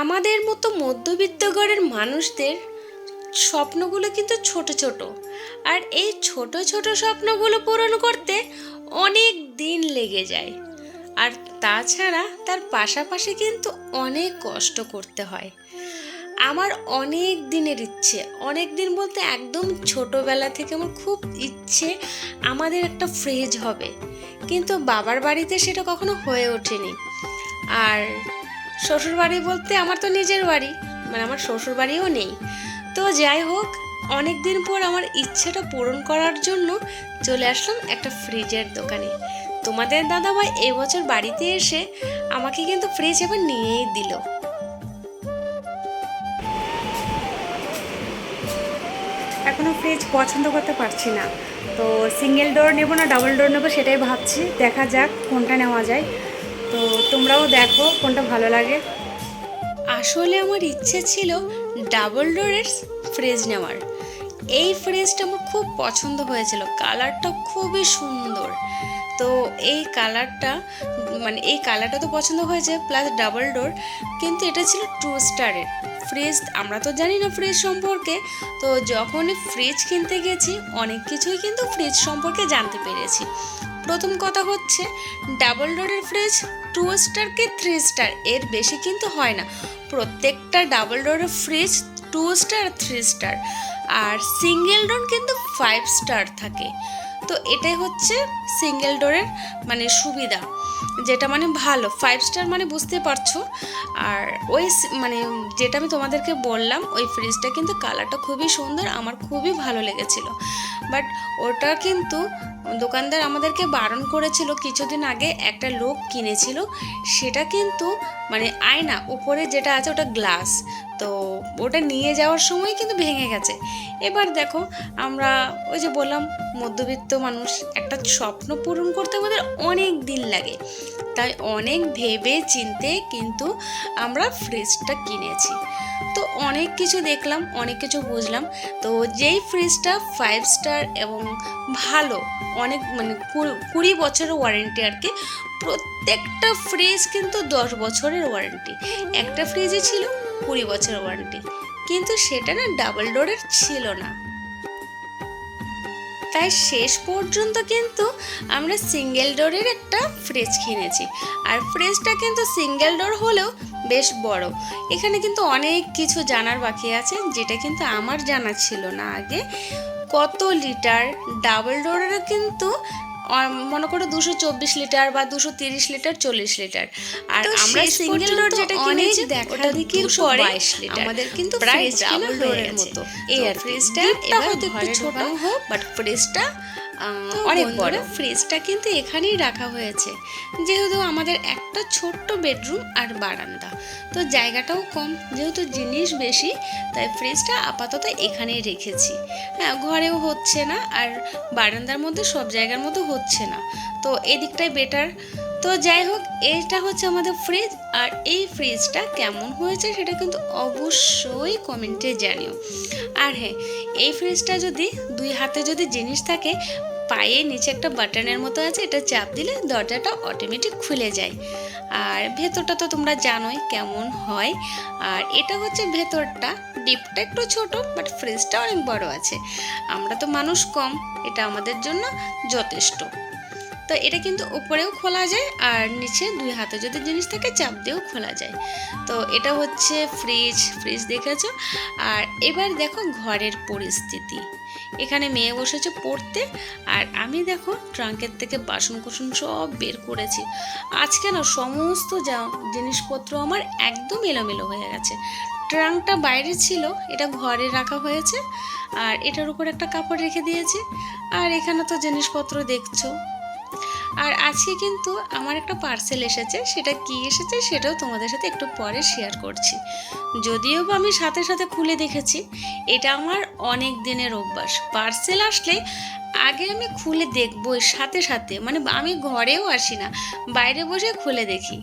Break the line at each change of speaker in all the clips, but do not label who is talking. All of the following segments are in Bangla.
আমাদের মতো মধ্যবিত্ত ঘরের মানুষদের স্বপ্নগুলো কিন্তু ছোট ছোট। আর এই ছোট ছোট স্বপ্নগুলো পূরণ করতে অনেক দিন লেগে যায়। আর তাছাড়া তার পাশাপাশি কিন্তু অনেক কষ্ট করতে হয়। আমার অনেক দিনের ইচ্ছে, অনেক দিন বলতে একদম ছোটোবেলা থেকে আমার খুব ইচ্ছে আমাদের একটা ফ্রিজ হবে। কিন্তু বাবার বাড়িতে সেটা কখনো হয়ে ওঠেনি। আর শ্বশুর বাড়ি বলতে আমার তো নিজের বাড়ি মানে আমার শ্বশুর বাড়িও নেই। তো যাই হোক অনেক দিন পর আমার ইচ্ছেটা পূরণ করার জন্য চলে আসলাম একটা ফ্রিজের দোকানে। তোমাদের দাদাভাই এবছর বাড়িতে এসে আমাকে কিন্তু ফ্রিজ এবার নিয়েই দিল।
এখনও ফ্রিজ পছন্দ করতে পারছি না। তো সিঙ্গেল ডোর নেব না ডাবল ডোর নেব সেটাই ভাবছি। দেখা যাক কোনটা নেওয়া যায়। তো তোমরাও দেখো কোনটা ভালো লাগে।
আসলে আমার ইচ্ছে ছিল ডাবল ডোরের ফ্রিজ নেওয়ার। এই ফ্রিজটা আমার খুব পছন্দ হয়েছিল, কালারটা খুবই সুন্দর। তো এই কালারটা মানে এই কালারটা তো পছন্দ হয়েছে প্লাস ডাবল ডোর, কিন্তু এটা ছিল টু স্টারের ফ্রিজ, আমরা তো জানি না ফ্রিজ সম্পর্কে, তো যখনই ফ্রিজ কিনতে গেছি, অনেক কিছুই কিন্তু ফ্রিজ সম্পর্কে জানতে পেরেছি। প্রথম কথা হচ্ছে, ডাবল ডোরের ফ্রিজ টু স্টার কি থ্রি স্টার এর বেশি কিন্তু হয় না। প্রত্যেকটা ডাবল ডোরের fridge two star three star আর সিঙ্গেল ডোর কিন্তু ফাইভ স্টার থাকে। তো এটাই হচ্ছে সিঙ্গেল ডোরের মানে সুবিধা, যেটা মানে ভালো। ফাইভ স্টার মানে বুঝতে পারছ। আর ওই মানে যেটা আমি তোমাদেরকে বললাম, ওই ফ্রিজটা কিন্তু কালারটা খুবই সুন্দর, আমার খুবই ভালো লেগেছিল। বাট ওটা কিন্তু দোকানদার আমাদেরকে বারণ করেছিল কিছুদিন আগে একটা লোক কিনেছিল, সেটা কিন্তু মানে আয়না উপরে যেটা আছে ওটা গ্লাস তো ওটা নিয়ে যাওয়ার সময় কিন্তু ভেঙে গেছে। এবার দেখো আমরা ওই যে বললাম, মধ্যবিত্ত মানুষ একটা স্বপ্ন পূরণ করতে আমাদের অনেক দিন লাগে। তাই অনেক ভেবে চিনতে কিন্তু আমরা ফ্রিজটা কিনেছি। তো অনেক কিছু দেখলাম, অনেক কিছু বুঝলাম। তো যেই ফ্রিজটা ফাইভ স্টার এবং ভালো অনেক মানে কুড়ি বছরের ওয়ারেন্টি আর কি। প্রত্যেকটা ফ্রিজ কিন্তু দশ বছরের ওয়ারেন্টি একটা ফ্রিজে ছিল কুড়ি বছরের ওয়ারেন্টি কিন্তু সেটা না ডাবল ডোরের ছিল না। তাই শেষ পর্যন্ত কিন্তু আমরা সিঙ্গেল ডোরের একটা ফ্রিজ কিনেছি। আর ফ্রিজটা কিন্তু সিঙ্গেল ডোর হলেও বেশ বড়। এখানে কিন্তু অনেক কিছু জানার বাকি আছে, যেটা কিন্তু আমার জানা ছিল না আগে। কত লিটার? ডাবল ডোরেরও কিন্তু মনে করো দুশো চব্বিশ লিটার বা দুশো তিরিশ লিটার চল্লিশ লিটার। আর আমরা সিঙ্গেল ডোর যেটা কিনেছি ওটা দেখি
পরে
222 লিটার।
আমাদের কিন্তু
প্রায় ডাবল ডোরের মতো। এই আর ফ্রিজটা এবার
একটু ছোট
হোক বাট ফ্রিজটা অনেক বড়। ফ্রিজটা কিন্তু এখানেই রাখা হয়েছে। যেহেতু আমাদের একটা ছোট্ট বেডরুম আর বারান্দা তো জায়গাটাও কম যেহেতু জিনিস বেশি তাই ফ্রিজটা আপাতত এখানেই রেখেছি। হ্যাঁ ঘরেও হচ্ছে না আর বারান্দার মধ্যে সব জায়গার মধ্যে হচ্ছে না। তো এদিকটাই বেটার তো যাই হোক এটা হচ্ছে আমাদের ফ্রিজ আর এই ফ্রিজটা কেমন হয়েছে সেটা কিন্তু অবশ্যই কমেন্টে জানিও। আর হ্যাঁ এই ফ্রিজটা যদি দুই হাতে যদি জিনিস থাকে পায়ে নিচে একটা বাটনের মতো আছে, এটা চাপ দিলে দরজাটা অটোমেটিক খুলে যায়। আর ভেতরটা তো তোমরা জানোই কেমন হয়। আর এটা হচ্ছে ভেতরটা, ডিপটা একটু ছোট বাট ফ্রিজটা অনেক বড় আছে। আমরা তো মানুষ কম, এটা আমাদের জন্য যথেষ্ট। তো এটা কিন্তু উপরেও খোলা যায়, আর নিচে দুই হাতে যদি জিনিস থাকে, চাপ দিয়েও খোলা যায়। তো এটা হচ্ছে ফ্রিজ ফ্রিজ দেখেছ? আর এবার দেখো ঘরের পরিস্থিতি। এখানে মেয়ে বসেছে পড়তে। আর আমি দেখো ট্রাঙ্কের থেকে বাসন কুসন সব বের করেছি। আজকে না সমস্ত যা জিনিসপত্র আমার একদম এলোমেলো হয়ে গেছে। ট্রাঙ্কটা বাইরে ছিল, এটা ঘরে রাখা হয়েছে। আর এটার উপর একটা কাপড় রেখে দিয়েছি। আর এখানে তো জিনিসপত্র দেখছ। আর আজকে কিন্তু আমার একটা পার্সেল এসেছে, সেটা কি এসেছে সেটাও তোমাদের সাথে একটু পরে শেয়ার করছি। যদিও বা আমি সাথে সাথে খুলে দেখেছি, এটা আমার অনেক দিনের অভ্যাস। পার্সেল আসলে আগে আমি খুলে দেখবই সাথে সাথে মানে আমি ঘরেও আসি না, বাইরে বসে খুলে দেখি।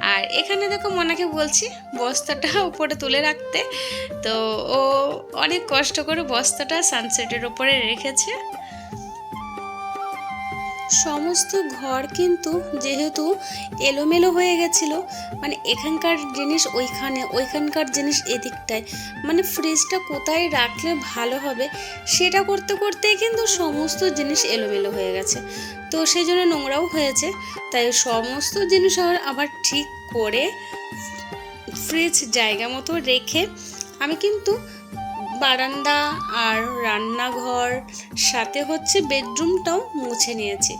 আর এখানে দেখো মনাকে বলছি, বস্তাটা উপরে তুলে রাখতে। তো ও অনেক কষ্ট করে বস্তাটা সানসেটের ওপরে রেখেছে। সমস্ত ঘর কিন্তু যেহেতু এলোমেলো হয়ে গেছিল মানে এখানকার জিনিস ওইখানে, ওইখানকার জিনিস এদিকটায় মানে ফ্রিজটা কোথায় রাখলে ভালো হবে সেটা করতে করতেই কিন্তু সমস্ত জিনিস এলোমেলো হয়ে গেছে। তো সেই জন্য নোংরাও হয়েছে, তাই সমস্ত জিনিস আবার ঠিক করে ফ্রিজ জায়গা মতো রেখে আমি কিন্তু বারান্দা আর রান্নাঘর, সাথে হচ্ছে বেডরুমটাও মুছে নিয়েছি।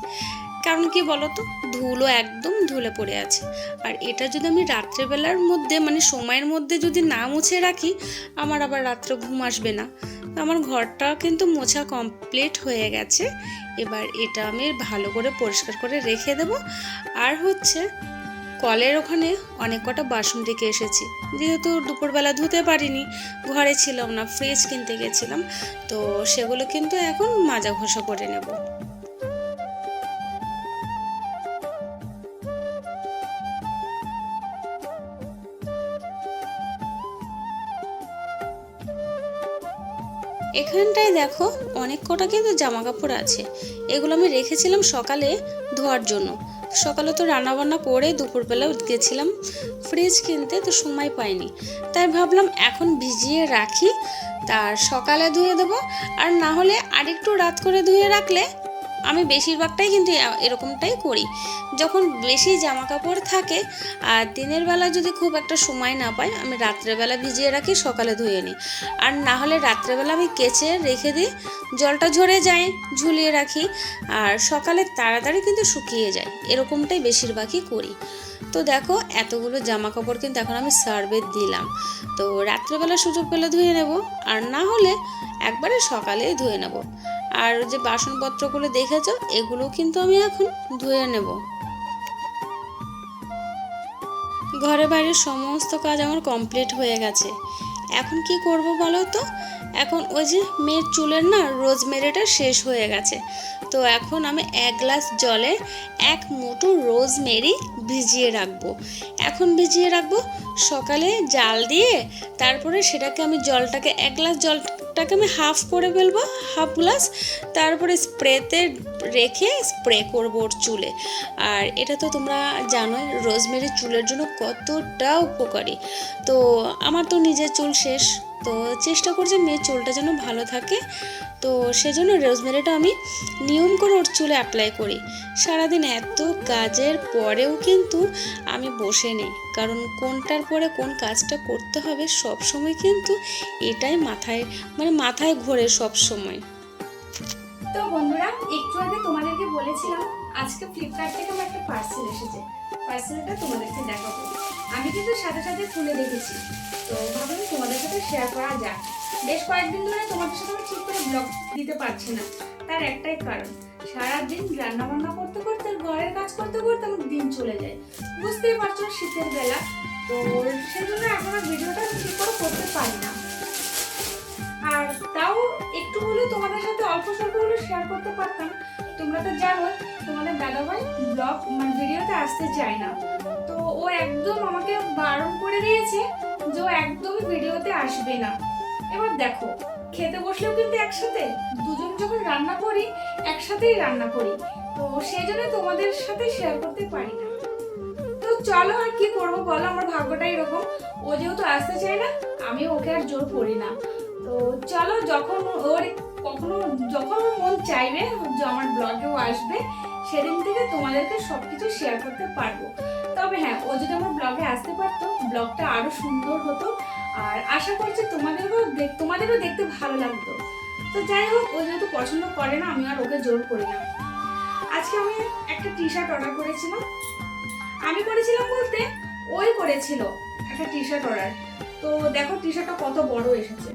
কারণ কি বলতো? ধুলো একদম ধুলে পড়ে আছে। আর এটা যদি আমি রাত্রেবেলার মধ্যে মানে সময়ের মধ্যে যদি না মুছে রাখি, আমার আবার রাত্রে ঘুম আসবে না। আমার ঘরটা কিন্তু মোছা কমপ্লিট হয়ে গেছে। এবার এটা আমি ভালো করে পরিষ্কার করে রেখে দেব। আর হচ্ছে কলের ওখানে অনেক কটা বাসন রেখে এসেছি। যেহেতু দুপুরবেলা ধুতে পারিনি, ঘরে ছিলাম না ফ্রিজ কিনতে গেছিলাম, তো সেগুলো কিন্তু এখন মাজা ঘষা করে নেব। এখানটায় দেখো অনেক কটা কিন্তু জামা কাপড় আছে। এগুলো আমি রেখেছিলাম সকালে ধোয়ার জন্য। সকালে তো রান্নাবান্না করে দুপুরবেলা গেছিলাম ফ্রিজ কিনতে তো সময় পাইনি। তাই ভাবলাম এখন ভিজিয়ে রাখি, তার সকালে ধুয়ে দেবো, আর না হলে আরেকটু রাত করে ধুয়ে রাখলে আমি বেশিরভাগটাই কিন্তু এরকমটাই করি। যখন বেশি জামা কাপড় থাকে আর দিনের বেলা যদি খুব একটা সময় না পাই, আমি রাত্রেবেলা ভিজিয়ে রাখি, সকালে ধুয়ে নিই। আর না হলে রাত্রেবেলা আমি কেচে রেখে দিই, জলটা ঝরে যায়, ঝুলিয়ে রাখি আর সকালে তাড়াতাড়ি কিন্তু শুকিয়ে যায়। এরকমটাই বেশিরভাগই করি। তো দেখো, এতগুলো জামা কাপড় কিন্তু এখন আমি সার্ভে দিলাম। তো রাত্রেবেলা সুযোগ পেলে ধুয়ে নেব, আর না হলে একবারে সকালেই ধুয়ে নেব। আর যে বাসনপত্রগুলো দেখেছ, এগুলো কিন্তু আমি এখন ধুয়ে নেব। ঘরে বাইরে সমস্ত কাজ আমার কমপ্লিট হয়ে গেছে। এখন কি করব বলো তো? এখন ওই যে মেয়ের চুলের না রোজমেরিটা শেষ হয়ে গেছে। তো এখন আমি এক গ্লাস জলে এক মুঠো রোজমেরি ভিজিয়ে রাখব। এখন ভিজিয়ে রাখব সকালে জাল দিয়ে, তারপরে সেটাকে আমি জলটাকে এক গ্লাস জলটাকে আমি হাফ করে ফেলব, হাফ গ্লাস। তারপরে স্প্রেতে রেখে স্প্রে করব ওর চুলে। আর এটা তো তোমরা জানোই রোজমেরি চুলের জন্য কতটা উপকারী। তো আমার তো নিজের চুল শেষ। তো চেষ্টা করছি মেয়ের চুলটা যেন ভালো থাকে। তো সেজন্য রোজমেরিটা আমি নিয়ম করে ওর চুলে অ্যাপ্লাই করি। সারাদিন এত কাজের পরেও কিন্তু আমি বসে নেই। কারণ কোনটার পরে কোন কাজটা করতে হবে সব সময় কিন্তু এটাই মাথায় মানে মাথায় ঘোরে সব সময়
তো বন্ধুরা, একটু আগে তোমাদেরকে বলেছিলাম, আজকে ফ্লিপকার্ট থেকে আমার একটা পার্সেল এসেছে। পার্সেলটা তোমাদেরকে দেখাবো। আমি কিন্তু সাথে সাথে খুলে দেখেছি। তো ভাবলাম তোমাদের সাথে শেয়ার করা যাক। বেশ কয়েকদিন ধরে তোমাদের সাথে আমি ঠিক করে ব্লগ দিতে পারছি না। তার একটাই কারণ, সারাদিন রান্না বান্না করতে করতে, ঘরের কাজ করতে করতে আমার দিন চলে যায়। বুঝতেই পারছ শীতের বেলা, তো সেজন্য এখন আর ভিডিওটা ঠিক করে করতে পারি না। আর তাও একটু হলেও তোমাদের সাথে অল্প স্বল্প হলেও শেয়ার করতে পারতাম। তোমরা তো জানো তোমাদের দাদাভাই ব্লগ মানে ভিডিওতে আসতে চায় না। ও একদম আমাকে বারণ করে দিয়েছে যে ও একদমই ভিডিওতে আসবে না। এবার দেখো, খেতে বসলেও কিন্তু একসাথে। দুজন যখন রান্না করি, একসাথেই রান্না করি। তো সেই জন্য তোমাদের সাথে শেয়ার করতে পারি না। তো চলো আর কি করব বলো? আমার ভাগ্যটা এরকম। ও যেহেতু আসতে চায় না, আমি ওকে আর জোর করি না। তো চলো, যখন ওর কখনো যখন মন চাইবে যে আমার ব্লগেও আসবে সেদিন থেকে তোমাদেরকে সবকিছু শেয়ার করতে পারব। তবে হ্যাঁ ও যদি আমার ব্লগে আসতে পারতো ব্লগটা আরও সুন্দর হতো। আর আশা করছি তোমাদেরও তোমাদেরও দেখতে ভালো লাগতো। তো যাই হোক, ও যেহেতু পছন্দ করে না, আমি আর ওকে জোর করি না। আজকে আমি একটা টি শার্ট অর্ডার করেছিলাম। আমি করেছিলাম বলতে, ওই করেছিল একটা টি শার্ট অর্ডার তো দেখো টি শার্টটা কত বড় এসেছে।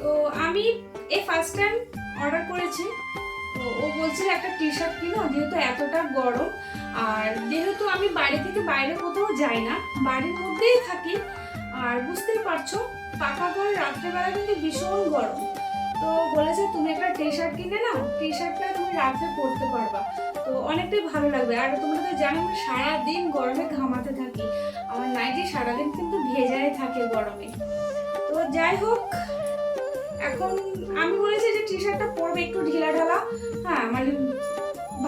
তো আমি এই ফার্স্ট টাইম অর্ডার করেছি। তো ও বলছিল একটা টি শার্ট কিনো, যেহেতু এতটা গরম। আর যেহেতু আমি বাইরে থেকে বাইরে কোথাও যাই না, বাড়ির মধ্যেই থাকি। আর বুঝতেই পারছ, পাকা ঘরে রাত্রেবেলা কিন্তু ভীষণ গরম। তো বলেছে, তুমি একটা টি শার্ট কিনে নাও টি শার্টটা তুমি রাত্রে পরতে পারবা। তো অনেকটাই ভালো লাগবে। আর তোমরা তো জানো আমি সারাদিন গরমে ঘামাতে থাকি। আমার নাইটি সারাদিন কিন্তু ভেজায় থাকে গরমে। তো যাই হোক এখন আমি বলেছি যে টি শার্টটা পরবে একটু ঢিলা ঢালা। হ্যাঁ মানে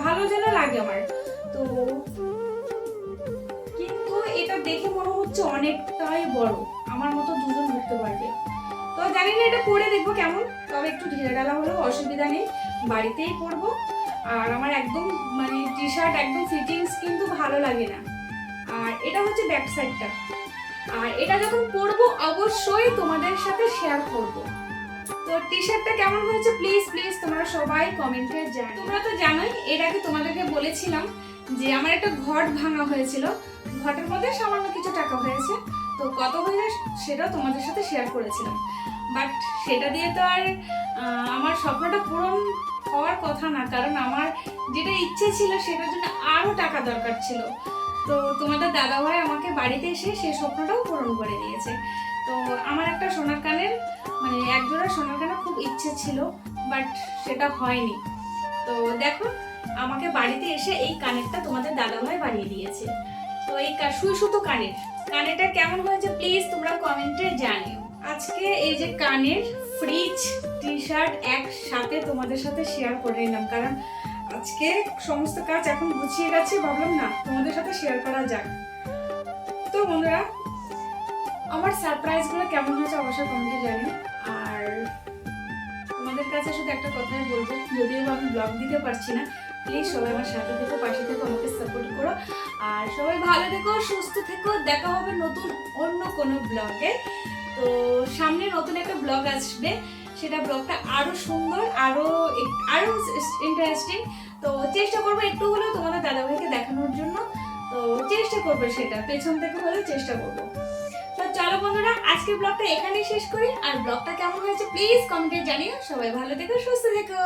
ভালো যেন লাগে আমার। তো কিন্তু এটা দেখে মনে হচ্ছে অনেকটাই বড়। আমার মতো দুজন ধরতে পারবে। তো জানি না এটা পরে দেখব কেমন, তবে একটু ঢিলা ঢালা হলেও অসুবিধা নেই। বাড়িতেই পরবো। আর আমার একদম মানে টি শার্ট একদম ফিটিংস কিন্তু ভালো লাগে না। আর এটা হচ্ছে ব্যাক সাইডটা আর এটা যখন পরবো, অবশ্যই তোমাদের সাথে শেয়ার করব। তো টি শার্টটা কেমন হয়েছে? প্লিজ প্লিজ তোমরা সবাই কমেন্টে জানো তোমরা তো জানোই, এর আগে তোমাদেরকে বলেছিলাম যে আমার একটা ঘট ভাঙা হয়েছিল। ঘটের মধ্যে সামান্য কিছু টাকা হয়েছে। তো কত হয়েছে সেটাও তোমাদের সাথে শেয়ার করেছিলাম। বাট সেটা দিয়ে তো আর আমার স্বপ্নটা পূরণ হওয়ার কথা না। কারণ আমার যেটা ইচ্ছে ছিল সেটার জন্য আরও টাকা দরকার ছিল। তো তোমাদের দাদাভাই আমাকে বাড়িতে এসে সেই স্বপ্নটাও পূরণ করে দিয়েছে। তো আমার একটা সোনার কানের মানে একজোড়া সোনার কানের খুব ইচ্ছে ছিল বাট সেটা হয়নি। তো দেখো, আমাকে বাড়িতে এসে এই কানেরটা তোমাদের দাদাভাই বানিয়ে দিয়েছে। তো এই সুই সুতো কানের। কানেরটা কেমন হয়েছে প্লিজ তোমরা কমেন্টে জানিও। আজকে এই যে কানের ফ্রিজ টি শার্ট একসাথে তোমাদের সাথে শেয়ার করে নিলাম, কারণ আজকে সমস্ত কাজ এখন গুছিয়ে গেছে, ভাবলাম না, তোমাদের সাথে শেয়ার করা যাক। তো বন্ধুরা, আমার সারপ্রাইজগুলো কেমন হয়েছে অবশ্যই কমেন্টে জানিও। আর তোমাদের কাছে শুধু একটা কথাই বলব, যদিও আমি ব্লগ দিতে পারছি না প্লিজ সবাই আমার সাথে থেকো, পাশে থেকো, আমাকে সাপোর্ট করো। আর সবাই ভালো থেকো, সুস্থ থেকো, দেখা হবে নতুন অন্য কোনো ব্লগে তো সামনে নতুন একটা ব্লগ আসবে, সেটা ব্লগটা আরও সুন্দর, আরও এক- আরও ইন্টারেস্টিং তো চেষ্টা করব একটু হলেও তোমাদের দাদাভাইকে দেখানোর জন্য। তো চেষ্টা করবে সেটা, পেছন থেকে হলেও চেষ্টা করব। চলো বন্ধুরা, আজকের ব্লগটা এখানেই শেষ করি। আর ব্লগটা কেমন হয়েছে প্লিজ কমেন্টে জানিও। সবাই ভালো থেকো, সুস্থ থেকো।